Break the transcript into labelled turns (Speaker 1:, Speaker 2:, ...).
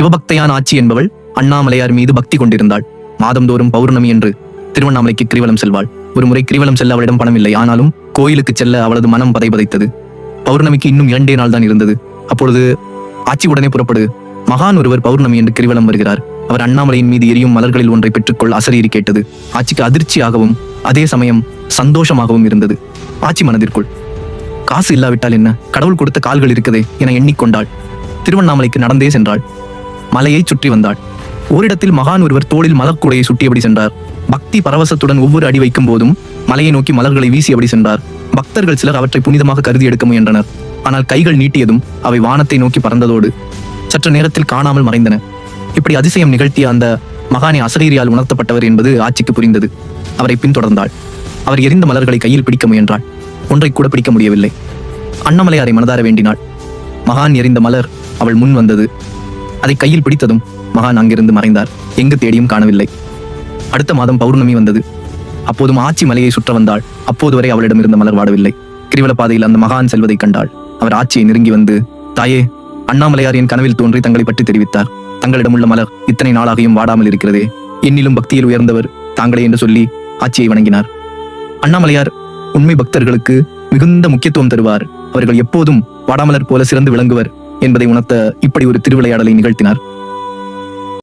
Speaker 1: சிவபக்தையான ஆட்சி என்பவள் அண்ணாமலையார் மீது பக்தி கொண்டிருந்தாள். மாதந்தோறும் பௌர்ணமி என்று திருவண்ணாமலைக்கு கிரிவலம் செல்வாள். ஒருமுறை கிரிவலம் செல்ல அவளிடம் பணம் இல்லை. ஆனாலும் கோயிலுக்கு செல்ல அவளது மனம் பதைபதைத்தது. பௌர்ணமிக்கு இன்னும் இரண்டே நாள் தான் இருந்தது. அப்பொழுது ஆட்சி உடனே புறப்படு. மகான் ஒருவர் பௌர்ணமி என்று கிரிவலம் வருகிறார். அவர் அண்ணாமலையின் மீது எரியும் மலர்களில் ஒன்றை பெற்றுக்கொள் அசரீரி கேட்டது. ஆட்சிக்கு அதிர்ச்சியாகவும் அதே சமயம் சந்தோஷமாகவும் இருந்தது. ஆட்சி மனதிற்குள் காசு இல்லாவிட்டால் என்ன? கடவுள் கொடுத்த கால்கள் இருக்கதே என எண்ணிக்கொண்டாள். திருவண்ணாமலைக்கு நடந்தே சென்றாள். மலையை சுற்றி வந்தாள். ஓரிடத்தில் மகான் ஒருவர் தோளில் மலர்க்கூடையை சுட்டியபடி சென்றார். பக்தி பரவசத்துடன் ஒவ்வொரு அடி வைக்கும் போதும் மலையை நோக்கி மலர்களை வீசியபடி சென்றார். பக்தர்கள் சிலர் அவற்றை புனிதமாக கருதி எடுக்க முயன்றனர். ஆனால் கைகள் நீட்டியதும் அவை வானத்தை நோக்கி பறந்ததோடு சற்று நேரத்தில் காணாமல் மறைந்தன. இப்படி அதிசயம் நிகழ்த்திய அந்த மகானை அசரீரியால் உணர்த்தப்பட்டவர் என்பது ஆட்சிக்கு புரிந்தது. அவரை பின்தொடர்ந்தாள். அவர் எரிந்த மலர்களை கையில் பிடிக்க முயன்றாள். ஒன்றை கூட பிடிக்க முடியவில்லை. அண்ணாமலையாரை மனதார வேண்டினாள். மகான் எறிந்த மலர் அவள் முன் வந்தது. அதை கையில் பிடித்ததும் மகான் அங்கிருந்து மறைந்தார். எங்கு தேடியும் காணவில்லை. அடுத்த மாதம் பௌர்ணமி வந்தது. அப்போதும் ஆச்சி மலையை சுற்ற வந்தாள். அப்போது வரை அவளிடம் இருந்த மலர் வாடவில்லை. கிரிவல பாதையில் அந்த மகான் செல்வதைக் கண்டாள். அவர் ஆட்சியை நெருங்கி வந்து தாயே அண்ணாமலையார் என் கனவில் தோன்றி தங்களை பற்றி தெரிவித்தார். தங்களிடம் உள்ள மலர் இத்தனை நாளாகியும் வாடாமல் இருக்கிறதே. என்னிலும் பக்தியில் உயர்ந்தவர் தாங்களே என்று சொல்லி ஆட்சியை வணங்கினார். அண்ணாமலையார் உண்மை பக்தர்களுக்கு மிகுந்த முக்கியத்துவம் தருவார். அவர்கள் எப்போதும் வாடாமலர் போல சிறந்து விளங்குவர். என்பதை உணர்த்த இப்படி ஒரு திருவிளையாடலை நிகழ்த்தினார்.